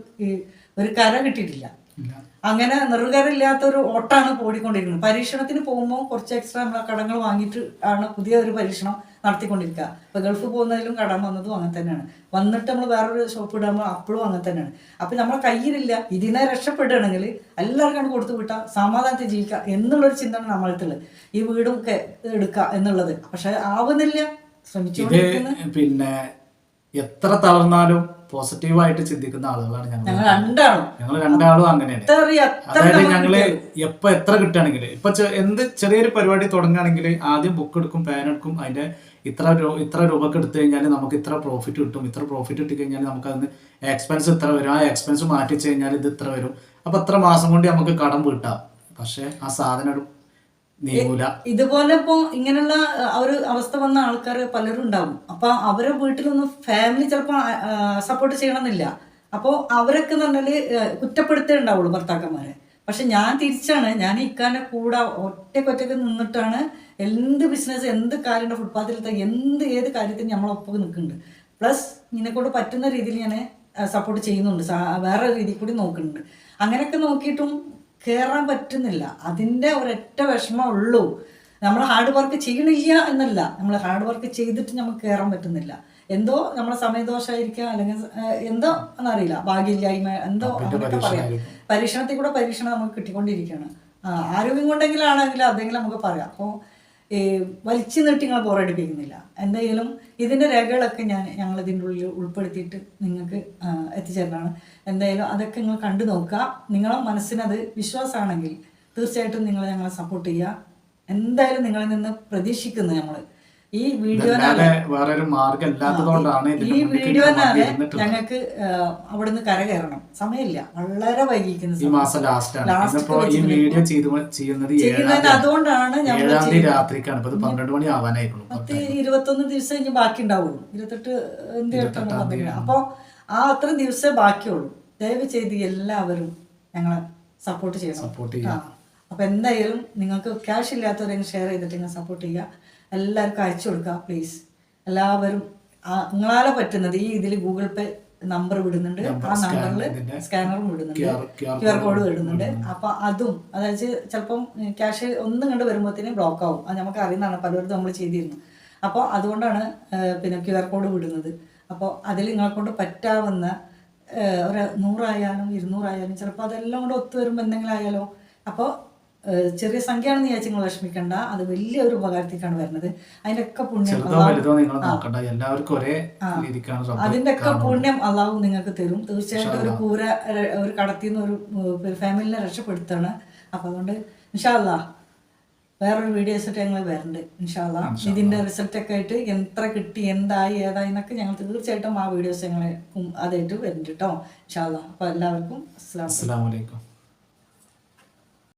ഒരു കര കിട്ടിയിട്ടില്ല. അങ്ങനെ നെറുകരയില്ലാത്ത ഒരു ഓട്ടാണ് ഓടിക്കൊണ്ടിരിക്കുന്നത് പരീക്ഷണത്തിന് പോകുമ്പോൾ കുറച്ച് എക്സ്ട്രാ നമ്മൾ കടങ്ങൾ വാങ്ങിയിട്ട് ആണ് പുതിയ ഒരു പരീക്ഷണം നടത്തിക്കൊണ്ടിരിക്കുക. ഇപ്പൊ ഗൾഫ് പോകുന്നതിലും കടം വന്നതും അങ്ങനെ തന്നെയാണ്. വന്നിട്ട് നമ്മൾ വേറൊരു ഷോപ്പ് ഇടുമ്പോൾ അപ്പോഴും അങ്ങനെ തന്നെയാണ്. അപ്പൊ നമ്മളെ കയ്യിലില്ല. ഇതിനെ രക്ഷപ്പെടുകയാണെങ്കിൽ എല്ലാവർക്കും കൊടുത്തു വിട്ടാൽ സമാധാനത്തിൽ ജീവിക്കുക എന്നുള്ളൊരു ചിന്തയാണ് നമ്മളടുത്തുള്ളത് ഈ വീടും ഒക്കെ എടുക്കുക എന്നുള്ളത്. പക്ഷെ ആവുന്നില്ല. ശ്രമിച്ചു പിന്നെ എത്ര തളർന്നാലും പോസിറ്റീവായിട്ട് ചിന്തിക്കുന്ന ആളുകളാണ് ഞങ്ങൾ രണ്ടാളും. ഞങ്ങൾ രണ്ടാളും അങ്ങനെയാണ്. അതായത് ഞങ്ങൾ എപ്പൊ എത്ര കിട്ടുകയാണെങ്കിൽ ഇപ്പൊ എന്ത് ചെറിയൊരു പരിപാടി തുടങ്ങുകയാണെങ്കിൽ ആദ്യം ബുക്ക് എടുക്കും പാൻ എടുക്കും അതിന്റെ ഇത്ര ഇത്ര രൂപക്ക് എടുത്തു കഴിഞ്ഞാൽ നമുക്ക് ഇത്ര പ്രോഫിറ്റ് കിട്ടും. ഇത്ര പ്രോഫിറ്റ് കിട്ടി കഴിഞ്ഞാൽ നമുക്ക് അതിന് എക്സ്പെൻസ് ഇത്ര വരും. ആ എക്സ്പെൻസ് മാറ്റി കഴിഞ്ഞാൽ ഇത് ഇത്ര വരും. അപ്പൊ ഇത്ര മാസം കൊണ്ട് നമുക്ക് കടം വീട്ടാം. പക്ഷെ ആ സാധനം ഇതുപോലെ ഇപ്പൊ ഇങ്ങനെയുള്ള ഒരു അവസ്ഥ വന്ന ആൾക്കാർ പലരും ഉണ്ടാവും. അപ്പൊ അവരെ വീട്ടിലൊന്നും ഫാമിലി ചിലപ്പോ സപ്പോർട്ട് ചെയ്യണമെന്നില്ല. അപ്പോൾ അവരൊക്കെ എന്ന് പറഞ്ഞാൽ കുറ്റപ്പെടുത്തേ ഉണ്ടാവുള്ളൂ ഭർത്താക്കന്മാരെ. പക്ഷെ ഞാൻ തിരിച്ചാണ് ഞാൻ ഇക്കാന്റെ കൂടെ ഒറ്റക്കൊറ്റക്ക് നിന്നിട്ടാണ് എന്ത് ബിസിനസ് എന്ത് കാര്യം ഫുട്പാത്തിലത്തെ എന്ത് ഏത് കാര്യത്തിന് നമ്മളൊപ്പം നിൽക്കുന്നുണ്ട്. പ്ലസ് നിന്നെക്കൊണ്ട് പറ്റുന്ന രീതിയിൽ ഞാൻ സപ്പോർട്ട് ചെയ്യുന്നുണ്ട്. വേറെ രീതിയിൽ കൂടി നോക്കുന്നുണ്ട്. അങ്ങനെയൊക്കെ നോക്കിയിട്ടും കയറാൻ പറ്റുന്നില്ല. അതിന്റെ ഒരൊറ്റ വിഷമം ഉള്ളൂ. നമ്മൾ ഹാർഡ് വർക്ക് ചെയ്യണില്ല എന്നല്ല. നമ്മൾ ഹാർഡ് വർക്ക് ചെയ്തിട്ട് നമുക്ക് കയറാൻ പറ്റുന്നില്ല. എന്തോ നമ്മളെ സമയദോഷമായിരിക്കാം അല്ലെങ്കിൽ എന്തോ എന്നറിയില്ല. ഭാഗ്യമില്ലായ്മ എന്തോ അങ്ങനെയൊക്കെ പറയാം. പരീക്ഷണത്തിൽ കൂടെ പരീക്ഷണം നമുക്ക് കിട്ടിക്കൊണ്ടിരിക്കുകയാണ്. ആ, ആരോഗ്യം കൊണ്ടെങ്കിലാണെങ്കിലും അതെങ്കിലും നമുക്ക് പറയാം. അപ്പോൾ ഈ വലിച്ചു നീട്ടി നിങ്ങൾ ബോറടിപ്പിക്കുന്നില്ല എന്തായാലും ഇതിന്റെ രേഖകളൊക്കെ ഞാൻ ഞങ്ങൾ ഇതിന്റെ ഉള്ളിൽ ഉൾപ്പെടുത്തിയിട്ട് നിങ്ങൾക്ക് എത്തിച്ചേരുന്നതാണ് എന്തായാലും അതൊക്കെ നിങ്ങൾ കണ്ടു നോക്കുക. നിങ്ങളെ മനസ്സിനത് വിശ്വാസമാണെങ്കിൽ തീർച്ചയായിട്ടും നിങ്ങൾ ഞങ്ങളെ സപ്പോർട്ട് ചെയ്യുക. എന്തായാലും നിങ്ങളിൽ നിന്ന് പ്രതീക്ഷിക്കുന്നു നമ്മൾ ഈ വീഡിയോ വേറൊരു മാർഗം ഇല്ലാത്തതുകൊണ്ടാണ് ഈ വീഡിയോ. ഞങ്ങൾക്ക് അവിടുന്ന് കര കയറണം സമയമില്ല. വളരെ വൈകിക്കുന്ന ഈ മാസം ലാസ്റ്റ് ആണ്. Last ഈ വീഡിയോ ചെയ്യുന്നത് അതുകൊണ്ടാണ് ഞങ്ങൾ രാത്രിക്കാണ്. ഇപ്പൊ പന്ത്രണ്ട് മണി ആവാനായിരുന്നു പത്ത് ഇരുപത്തൊന്ന് ദിവസം ഇനി ബാക്കി ഉണ്ടാവുള്ളൂ ഇരുപത്തെട്ട് എന്ത് അപ്പോൾ ആ അത്രയും ദിവസമേ ബാക്കിയുള്ളൂ. ദയവ് ചെയ്ത് എല്ലാവരും ഞങ്ങളെ സപ്പോർട്ട് ചെയ്യണം. സപ്പോർട്ട് ചെയ്യാം അപ്പൊ എന്തായാലും നിങ്ങൾക്ക് ക്യാഷ് ഇല്ലാത്തവരെങ്കിലും ഷെയർ ചെയ്തിട്ട് നിങ്ങൾ സപ്പോർട്ട് ചെയ്യുക. എല്ലാവർക്കും അയച്ചു കൊടുക്കുക പ്ലീസ് എല്ലാവരും നിങ്ങളാലെ പറ്റുന്നത് ഈ ഇതിൽ ഗൂഗിൾ പേ നമ്പർ വിടുന്നുണ്ട്. ആ നമ്പറിൽ സ്കാനറും വിടുന്നുണ്ട്. ക്യു ആർ കോഡ് വിടുന്നുണ്ട്. അപ്പൊ അതും അതായത് ചിലപ്പം ക്യാഷ് ഒന്നും കണ്ട് വരുമ്പോഴത്തേനും ബ്ലോക്ക് ആവും. അത് നമുക്ക് അറിയുന്നതാണ്. പലരും നമ്മൾ ചെയ്തിരുന്നു. അപ്പോൾ അതുകൊണ്ടാണ് പിന്നെ ക്യു ആർ കോഡ് വിടുന്നത്. അപ്പോൾ അതിൽ നിങ്ങളെ കൊണ്ട് പറ്റാവുന്ന ഒരു നൂറായാലും ഇരുന്നൂറായാലും ചിലപ്പോൾ അതെല്ലാം കൂടെ ഒത്തു വരുമ്പോൾ എന്തെങ്കിലും ആയാലോ. അപ്പോൾ ചെറിയ സംഖ്യയാണെന്ന് വിചാരിച്ച് നിങ്ങൾ വിഷമിക്കണ്ട. അത് വലിയ ഒരു ഉപകാരത്തേക്കാണ് വരുന്നത്. അതിനൊക്കെ പുണ്യം എല്ലാവർക്കും ഒരേ ഒക്കെ പുണ്യം അള്ളാഹു നിങ്ങൾക്ക് തരും. തീർച്ചയായിട്ടും ഒരു കൂര ഒരു കടത്തിൽ നിന്ന് ഒരു ഫാമിലിനെ രക്ഷപ്പെടുത്താണ്. അപ്പൊ അതുകൊണ്ട് ഇൻഷാല്ലാ വേറൊരു വീഡിയോസ് ആയിട്ട് ഞങ്ങൾ വരണ്ട്. ഇൻഷാല്ലാ ഇതിന്റെ റിസൾട്ട് ഒക്കെ ആയിട്ട് എത്ര കിട്ടി എന്തായി ഏതായി എന്നൊക്കെ ഞങ്ങൾ തീർച്ചയായിട്ടും ആ വീഡിയോസ് ഞങ്ങൾ അതായിട്ട് വരുന്നുണ്ട് കേട്ടോ ഇൻഷാല്ലാ അപ്പൊ എല്ലാവർക്കും അസ്സാം അസ്സലാമലൈക്കും